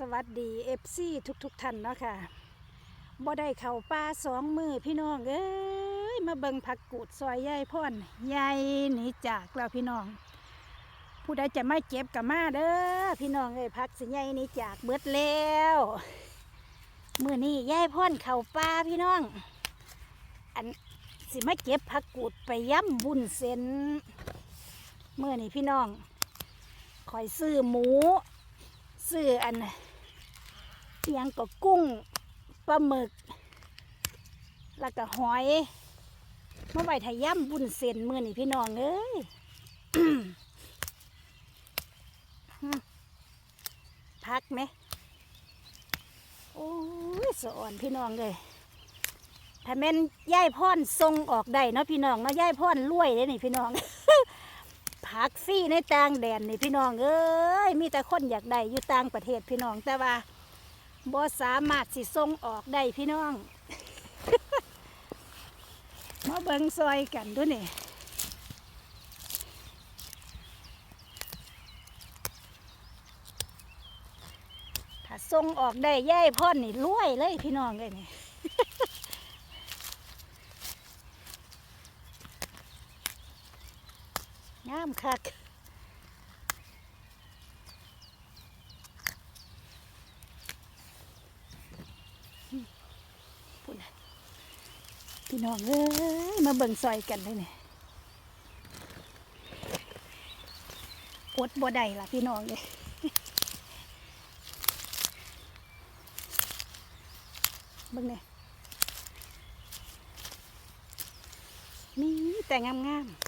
สวัสดีเอฟซีทุกทุกๆท่านเนาะค่ะบ่ได้เข่าป่าสองมือพี่น้องเอ้ยมาเบิงผักกูดซอยยายพ่อนยายหนีจากแล้วพี่น้อง ผู้ใดจะไม่เจ็บกับมาเด้อพี่น้องเอ้ยพักสิยายหนีจากเบิดแล้วมือนี้ยายพ่อนเข่าป่าพี่น้อง อันสิมาเก็บผักกูดไปย่ำบุญเซนเมื่อนี้พี่น้องคอยซื้อหมู ซื้ออันเอียงก็กุ้งปลาหมึก แล้วก็หอยเมาไว้ทาย่ำบุญเส้นมือนี่พี่น้องเอ้ยพักไหมโอ้ยสอนพี่น้องเลยถ้าแม่นย่ายพ่อนทรงออกได้เนาะพี่น้องเนาะย่ายพ่อนรวยเลยนี่พี่น้อง ผักฟรีในต่างแดนนี่พี่น้องเอ้ยมีแต่คนอยากได้อยู่ต่างประเทศพี่น้องแต่ว่าบ่สามารถสิส่งออกได้พี่น้องมาเบิ่งซอยกันด้วยนี่ถ้าส่งออกได้ย่ายพ่อนนี่รวยเลยพี่น้องเลยนี่ามคักพูดนะพี่น้องเอ้ยมาเบิ่งซอยกันเลยเนี่ยอดบ่ได้ล่ะพี่น้องเลยเบิ่งเนี่ยมีแต่งามๆ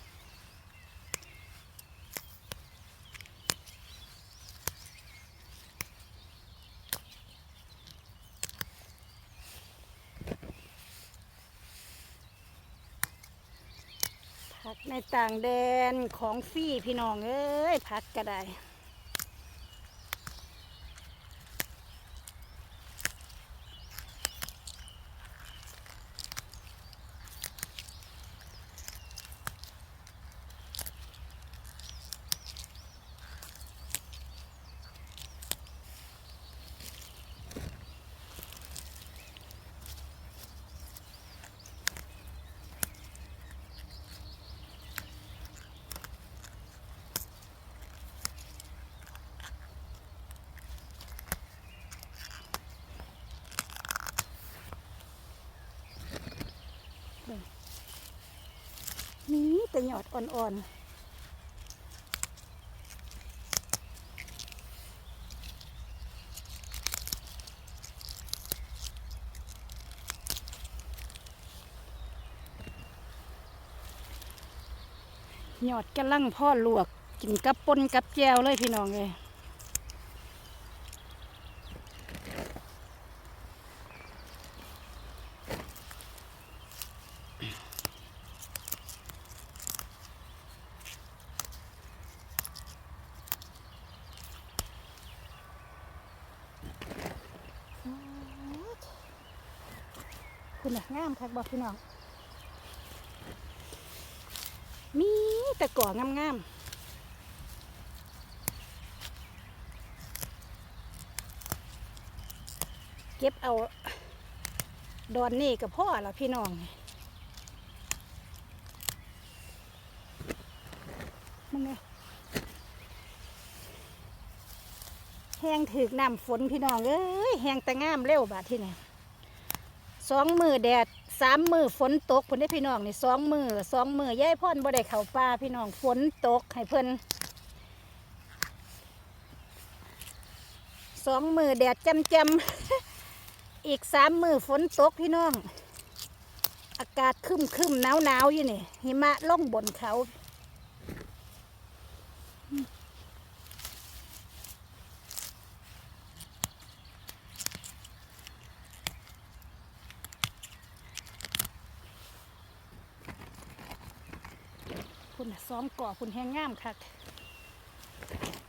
ในต่างแดนของฟรี่พี่น้องเอ้ยพักก็ได้ นี่แต่หยอดอ่อนๆหยอดกำลังพ่อลวก กินกับปนกับแจวเลยพี่น้องเลย คุณน่ะงามคักบอกพี่น้อง มีแต่ก่องามๆเก็บเอา ดอนนี่กับพ่อละพี่น้องมึงไงแห้งถึกน้ำฝนพี่น้อง เอ้ย แห้งแต่งามเร็วบาดที่นี่ สองมือแดดสามมือฝนตกพิ่นได้พี่น้องนี่สองมือสองมือย่ายพ่อนบ่ได้เข้าป่าพี่น้องฝนตกให้เพิ่นสองมือแดดจำจำๆอีกสามมือฝนตกพี่น้อง อากาศคึมคึมหนาวหนาวอยู่นี่หิมะล่องบนเขา พุ่นน่ะซ้อมก่อพุ่นแห้งงามคัก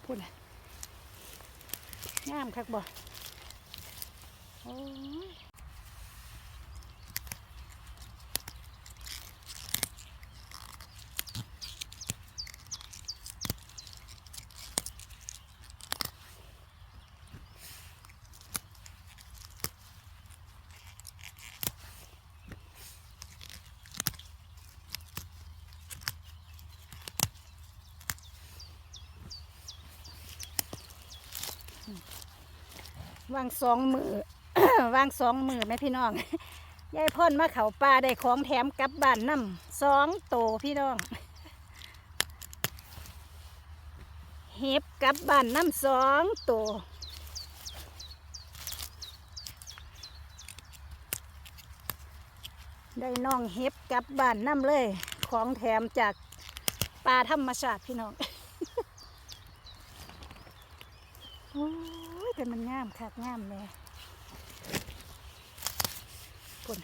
พุ่นน่ะงามคักบ่โอ้ย วางสองมือ วางสองมือแม่พี่น้องยายพ่นมาเขาป่าได้ของแถมกลับบ้านน้ำสองโตพี่น้องเห็บกลับบ้านน้ำสองโตได้น้องเห็บกลับบ้านน้ำเลย ของแถมจากป่าธรรมชาติพี่น้องโอ้ แต่มันงามคักงามแม่คน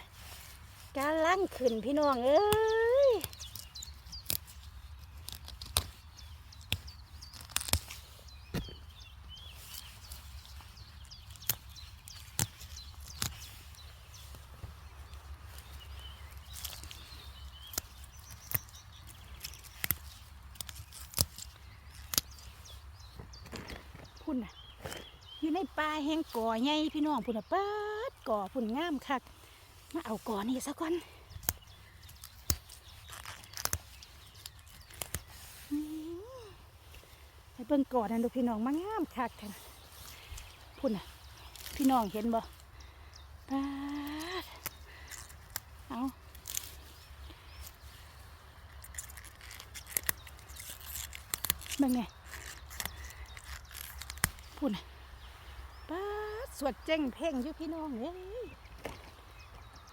กาลังขึ้นพี่น้องเอ้ย พุ่นน่ะ อยู่ ในป่าแห่งก่อใหญ่พี่น้องพุ่นน่ะปัดก่อพุ่นงามคัก มาเอาก่อนี่ซะก่อนให้เบิ่งก่อนั่นดูพี่น้องมางามคักแท้นพุ่นน่ะ พี่น้องเห็นบ่ปัดเอาเบิ่งไงพุ่นน่ะ วดเจ้งเพ่งอยู่พี่น้องเอ้ย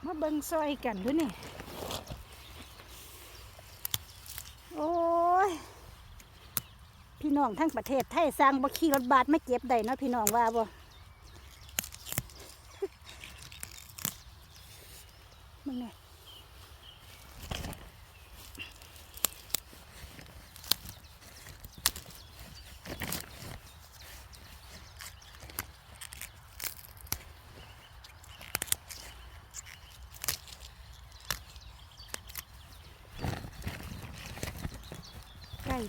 มาเบิ่งซอยกันด้วยนี่ โอ้ย พี่น้องทั้งประเทศไทยสร้างบ่ขี่รถบาสไม่เก็บได้เนาะพี่น้องว่าบ่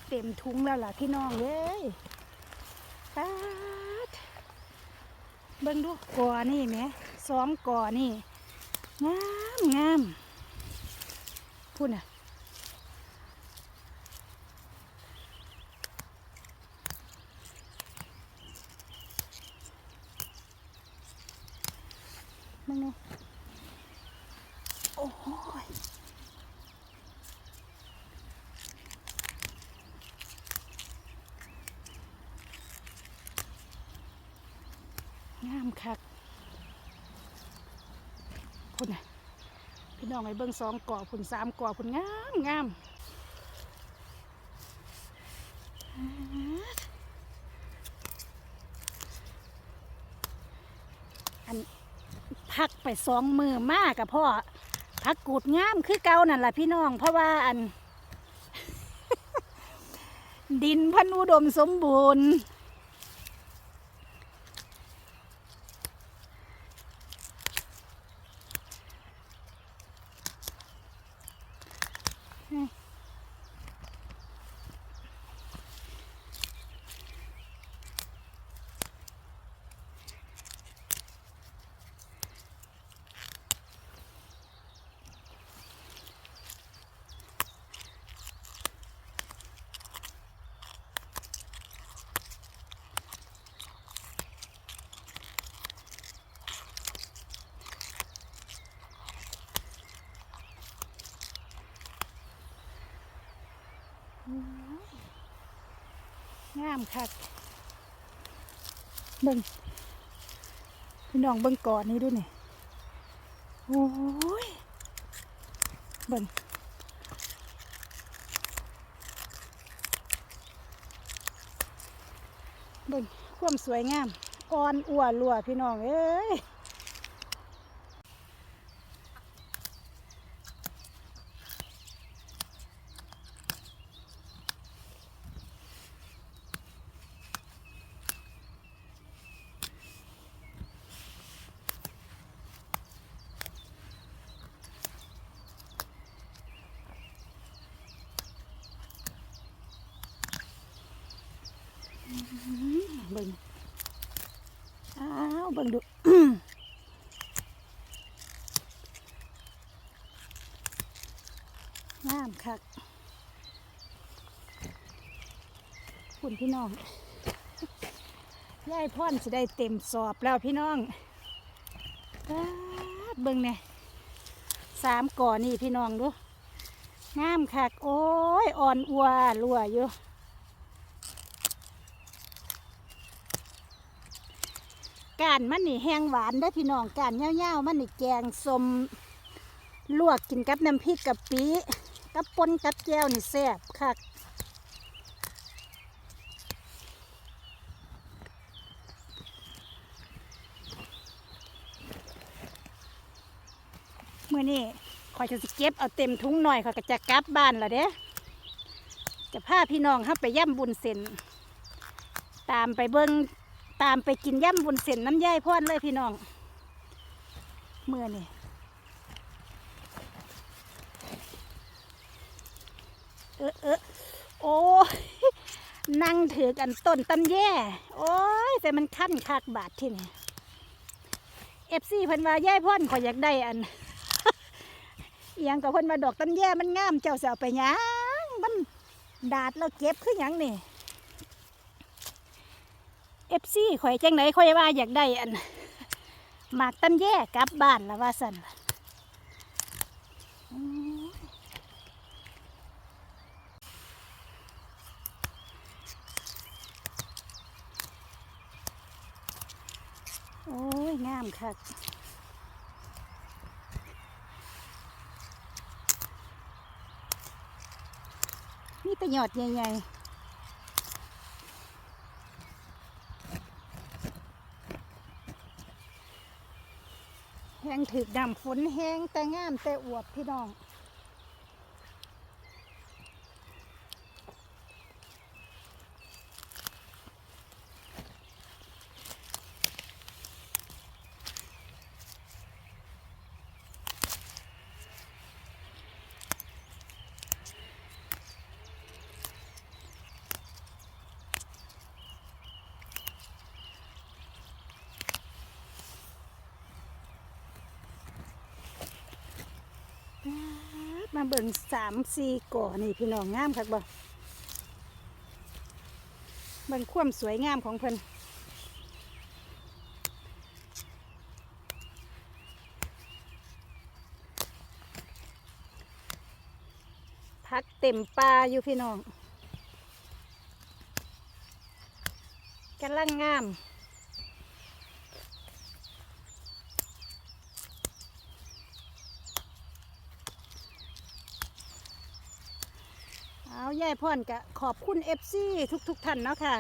เต็มทุงแล้วล่ะพี่น้องเอ้ยปาดเบิ้งดูก่อนี่ไหมสองก่อนี่ งามงามพูดน่ะ มึงเนี่ยโอ้ย งามคักพุ่นะพี่น้องไอ้เบิ้งสองก่อพุ่นสามก่อพุ่นงามงามอันพักไปสองมือมากกับพ่อพักกูดงามคือเก่านั่นแหละพี่น้อง เพราะว่าอัน ดินพันอุดมสมบูรณ์ งามคักเบิ่งพี่น้องเบิ่งก่อนนี้ด้วยนี่โอ้ยเบิ่งเบิ่งความสวยงามอ่อนอัวรัวพี่น้องเอ้ย เบิ่งอ้าวเบิ่งดูงามคักคุณพี่น้องยายพ่อนสิได้เต็มสอบแล้วพี่น้องเบิ่งเนี่ยสามก่อนี่พี่น้องดูงามคักโอ้ยอ่อนอัวรัวอยู่ การมันนี่แห้งหวานได้พี่น้องการเง่าวๆมันนี่แกงสมลวกกินกับน้ำพริกกับปีกับปนกับแก้วนี่แซ่บคักเมื่อนี้คอยจะสิเก็บเอาเต็มถุงหน่อยเขาก็จะกลับบ้านละเด้จะพาพี่น้องเข้าไปย่ำบุญเส้นตามไปเบิ้ง ตามไปกินย่ำบุญเส้นน้ำย่ายพ่อนเลยพี่น้องเมื่อนี่เออเออโอ้ยนั่งถือกันต้นตำแย่ โอ้ย แต่มันขั้นคักบาทที่นี่เอฟซีเพิ่นว่าย่ายพ่อนขออยากได้อันเอิหยังกับเพิ่นมาดอกต้นแย่มันงามเจ้าสิเอไปยังมันดาดแล้วเก็บคือหยังนี่ เอฟซีข่อยจังไหนข่อยว่าอยากได้อันหมากต้นแย่กลับบ้านแล้วว่าสั่นโอ้ย งามคักนี่ประโยชน์ใหญ่ๆ งถึกดำฝนแห้งแต่งามแต่อวบพี่น้อง มาเบิ่งสามสี่ก่อนี่พี่น้องงามคักบ่เบิ่งความสวยงามของเพิ่นพักเต็มปลาอยู่พี่น้องกำลังงาม เอา ยายพ่อนกะขอบคุณเอฟซีทุกๆทท่านเนาะค่ะ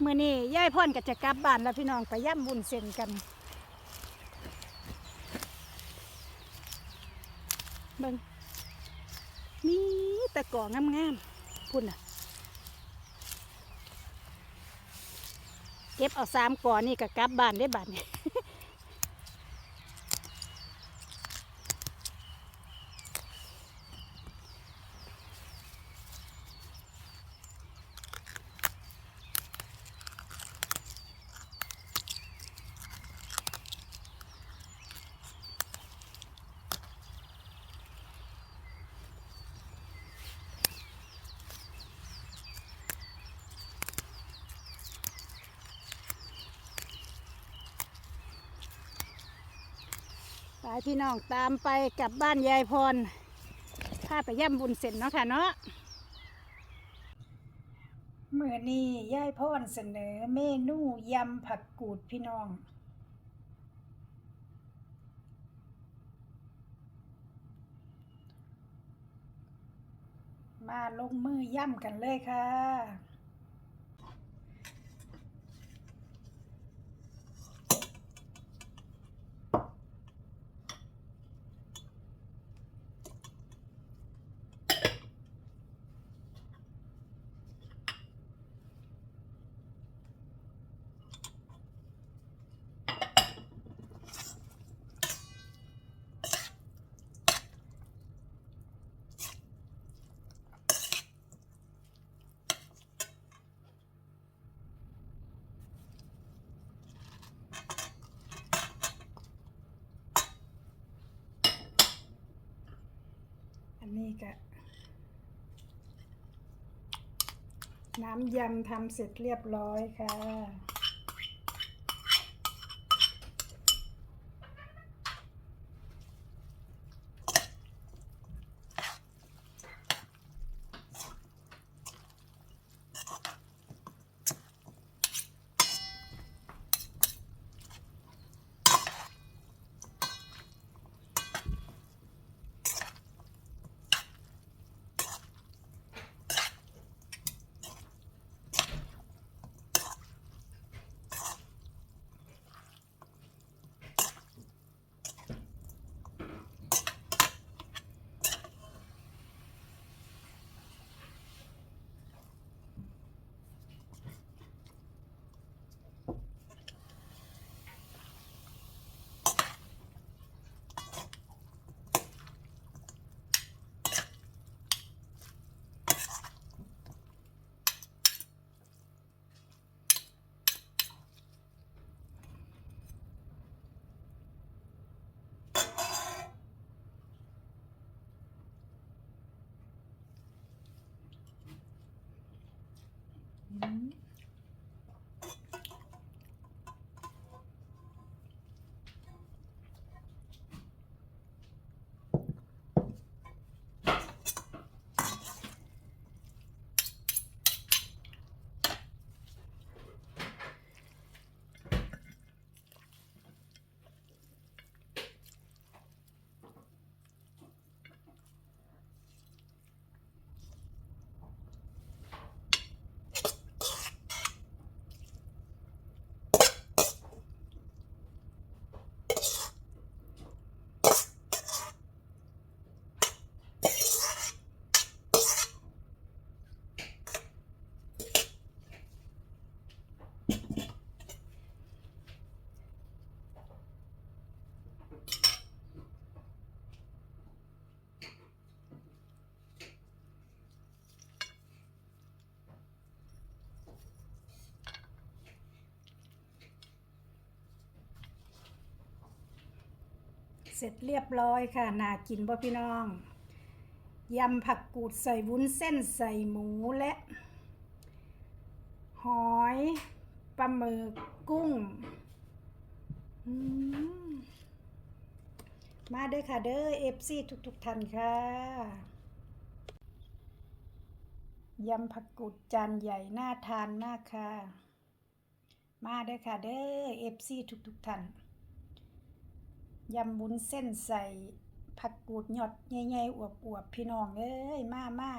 เมื่อนี้ยายพ่อนก็จะกลับบ้านแล้วพี่น้องไปย่ำบุญเซ็นกันเบิงมีแตะก่องามๆพุ่นอะ เก็บเอาสามก่อนี่ก็กลับบ้านได้บ้านนี่ ไปพี่น้องตามไปกลับบ้านยายพรพาไปย่ำบุญเสร็จเนาะค่ะเนาะเมื่อนี้ยายพรเสนอเมนูยำผักกูดพี่น้อง มาลงมือย่ำกันเลยค่ะ นี่ก็น้ำยำทำเสร็จเรียบร้อยค่ะ Mm -hmm. เสร็จเรียบร้อยค่ะน่ากินบ่พี่น้องยำผักกูดใส่วุ้นเส้นใส่หมูและ หอยปลาหมึกกุ้งมาเด้อค่ะเด้อเอฟซีทุกๆท่านค่ะยำผักกูดจานใหญ่น่าทานมากค่ะ มาเด้อค่ะเด้อเอฟซีทุกๆท่าน ยำบุญเส้นใส่ผักกูดหยอดใหญ่ๆอวบๆพี่น้องเอ้ยมามา